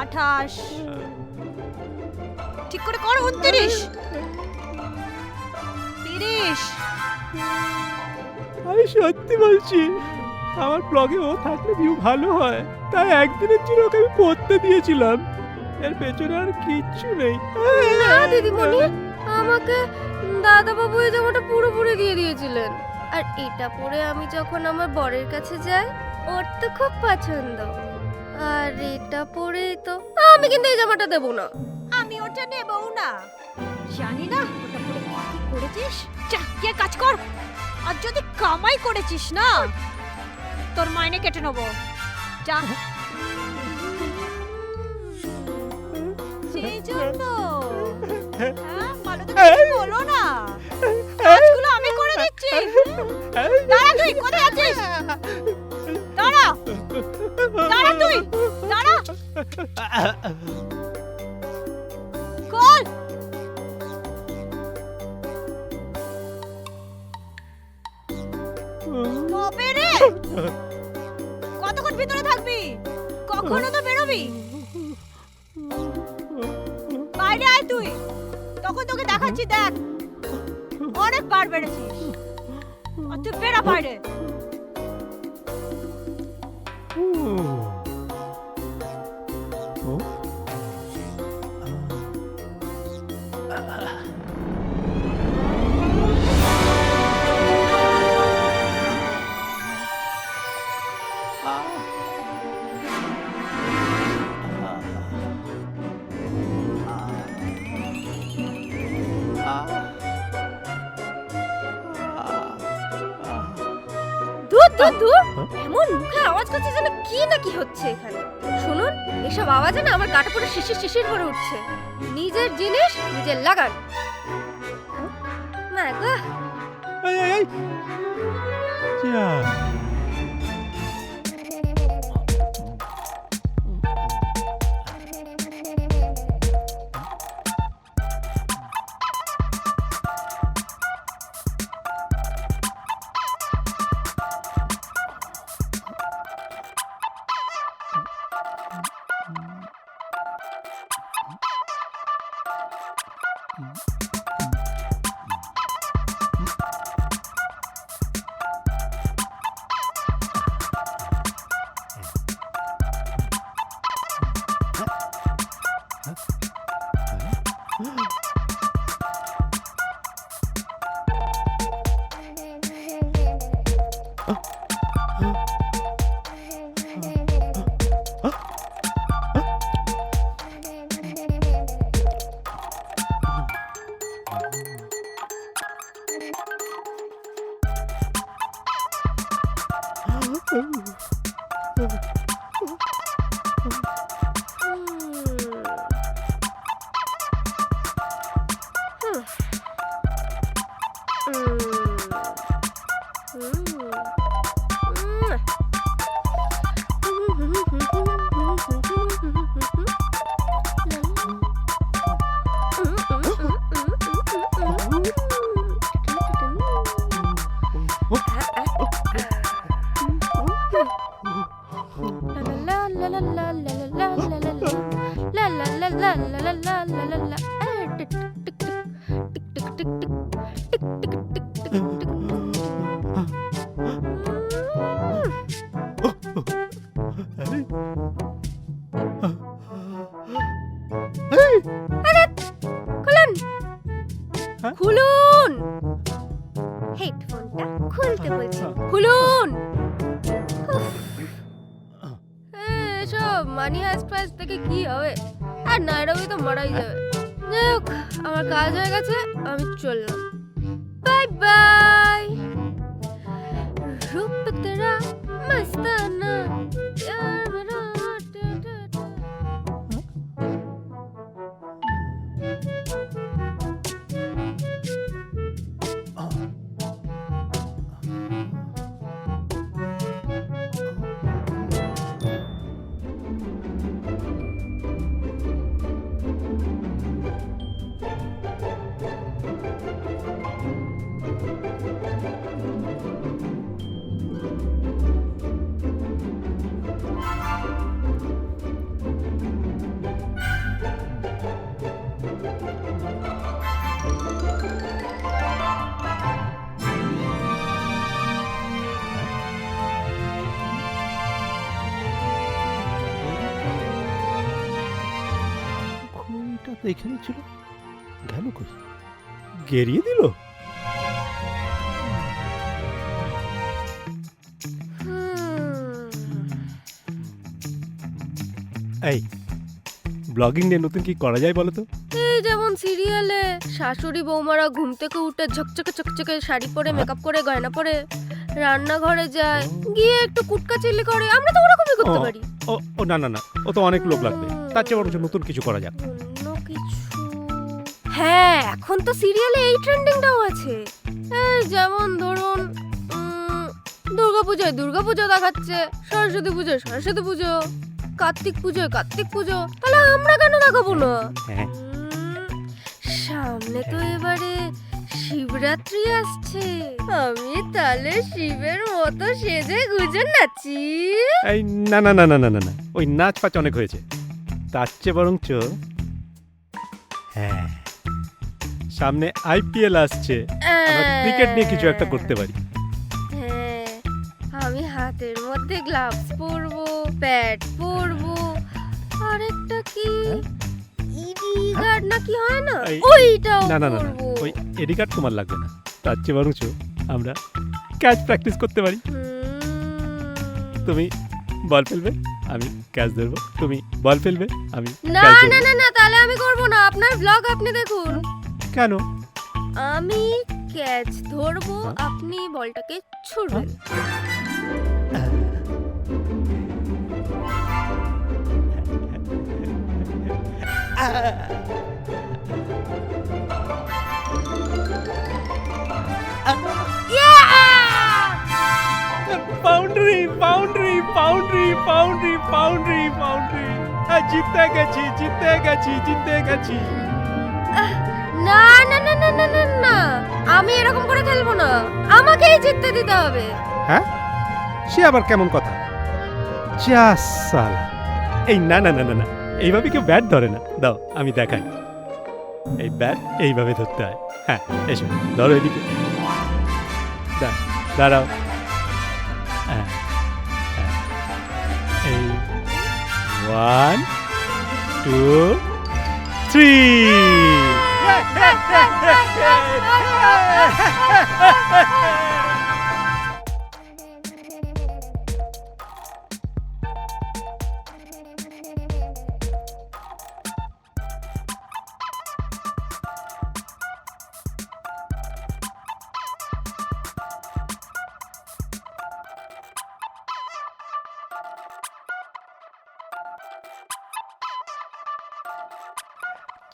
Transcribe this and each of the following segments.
আঠাশ। ঠিক করে কর উনত্রিশ। তিরিশ। আমি সত্যি বলছি আমার ব্লগে ও থাকলে ভিউ ভালো হয়। তাই একদিনের জন্য ওকে আমি পড়তে দিয়েছিলাম। এর পেছনে আর কিচ্ছু নেই। না দিদিমণি আমাকে দাদা বাবু এই জামাটা পুরোপুরি দিয়ে দিয়েছিলেন। আর এটা পরে আমি যখন আমার বরের কাছে যাই ওর তো খুব পছন্দ। আর এটা পরেই তো আমি কিন্তু এই জামাটা দেবো না। আমি ওটা নেবও না। জানি না ওটা পরে কি করেছিস? যা গিয়ে কাজ কর। আর যদি কামাই করেছিস না তোর মাইনে কেটে নেব। যা। সেই জন্য। হ্যাঁ ভালো তো কিছু বলো না। কাজগুলো আমি করে দিচ্ছি। দাঁড়া তুই কোথায় আছিস? তুই? দাঁড়া। কল। কবে রে? কতক্ষণ ভিতরে থাকবি? কখনো তো বেরোবি? বাইরে আয় তুই। তখন তোকে দেখাচ্ছি, দেখ। অনেক বার বেড়েছিস। আর তুই বেরা বাইরে। দূর দূর দূর এমন মুখে আওয়াজ করছে যেন কি না কি হচ্ছে এখানে। শুনুন এসব আওয়াজে না আমার কাটা পড়ে শিশির শিশির করে উঠছে। নিজের জিনিস নিজের লাগান। মা গো। এই, এই, এই। যা। এই, খুলুন হ্যাঁ? খুলুন হেডফোনটা খুলতে বলছি। খুলুন। এসব মানি হাস থেকে কি হবে? আর নাইরবি তো মারাই যাবে। যাই হোক আমার কাজ হয়ে গেছে আমি চললাম। Bye bye. রূপ তেরা মস্তানা তো এখানেই ছিল। গেল কই গেরিয়ে দিল? এই ব্লগিং নিয়ে নতুন কি করা যায় বলো তো? এই যেমন সিরিয়ালে শাশুড়ি বৌমারা ঘুম থেকে উঠে ঝকঝকে চকচকে শাড়ি পরে মেকআপ করে গয়না পরে রান্নাঘরে যায় গিয়ে একটু কুটকা চিল্লি করে আমরা তো ওরকমই করতে পারি। ও ও না না না ও তো অনেক লোক লাগবে। তার চেয়ে বরঞ্চ নতুন কিছু করা যাক। হ্যাঁ এখন তো সিরিয়ালে এই ট্রেন্ডিংটাও আছে। যেমন ধরুন দুর্গাপূজায় দুর্গাপুজো দেখাচ্ছে সরস্বতী পুজোয় সরস্বতী পুজো কার্তিক পুজোয় কার্তিক পুজো তাহলে আমরা কেন দেখাবো না? হ্যাঁ। সামনে তো এবারে শিবরাত্রি আসছে। আমি তাহলে শিবের মতো সেজে গুজে নাচি। এই না না না না না না না ওই নাচ পাচ অনেক হয়েছে। তার চেয়ে বরঞ্চ হ্যাঁ। সামনে আইপিএল আসছে। আমরা ক্রিকেট নিয়ে কিছু একটা করতে পারি। হ্যাঁ আমি হাতের মধ্যে গ্লাভস পরবো প্যাড পরবো আর একটা কি? ইডি গার্ড না কি হয় না? ওইটাও না না না ওই এডি কার্ড তোমার লাগবে না। তার চেয়ে বরঞ্চ আমরা ক্যাচ প্র্যাকটিস করতে পারি। তুমি বল ফেলবে আমি ক্যাচ ধরবো। তুমি বল ফেলবে আমি না না না না তাহলে আমি করব না। আপনার ব্লগ আপনি দেখুন। কেন? আমি ক্যাচ ধরবো? আপনি বলটাকে ছুড়বেন। Boundary boundary boundary boundary boundary boundary জিতে গেছি জিতে গেছি জিতে গেছি। না না না না না না না। আমি এরকম করে খেলব না। আমাকেই জিততে দিতে হবে। হ্যাঁ? সে আবার কেমন কথা? যা সালা। এই না না না না না। এইভাবে কেউ ব্যাট ধরে না। দাও আমি দেখাই। এই ব্যাট এইভাবে ধরতে হয়। হ্যাঁ এসো ধরো এদিকে। দাঁড়াও। হ্যাঁ, হ্যাঁ। এই ওয়ান টু থ্রি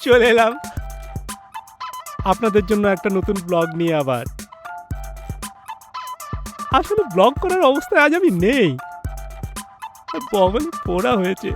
চলে এলাম আপনাদের জন্য একটা নতুন ব্লগ নিয়ে আবার। আসলে ব্লগ করার অবস্থায় আজ আমি নেই। বগলে পোড়া হয়েছে।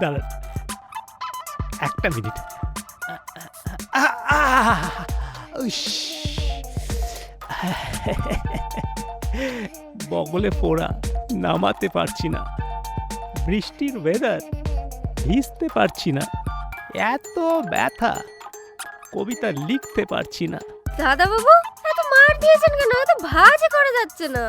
দাঁড়ান। একটা মিনিট। বগলে পোড়া নামাতে পারছি না। বৃষ্টির ওয়েদার ভিজতে পারছি না। এত ব্যথা। কবিতা লিখতে পারছি না। দাদা বাবু এত মার দিয়েছেন কেন? এত ভাজে করা যাচ্ছে না।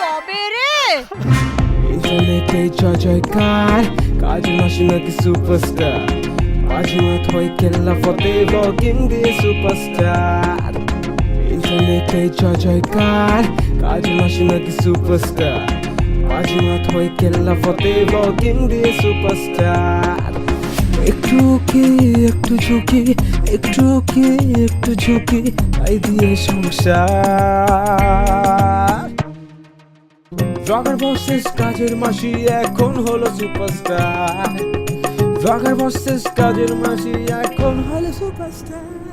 কবে রে ইন্টারনেটে জয় জয়কার কাজ মাসি নাকি সুপারস্টার বাজিমাত হয়ে কেল্লা ফতে ব্লগিং দিয়ে সুপারস্টার ইন্টারনেটে জয় জয়কার কাজের মাসি নাকি সুপারস্টার বাজিমাত হয়ে কেল্লা ফতে ব্লগিং দিয়ে সুপারস্টার একটু কি, একটু ঝুঁকি, একটু কি, একটু ঝুঁকি, তাই দিয়ে সংসার। ব্লগার বসেস কাজের মাসি, এখন হলো সুপারস্টার ব্লগার বসেস কাজের মাসি এখন হলো সুপারস্টার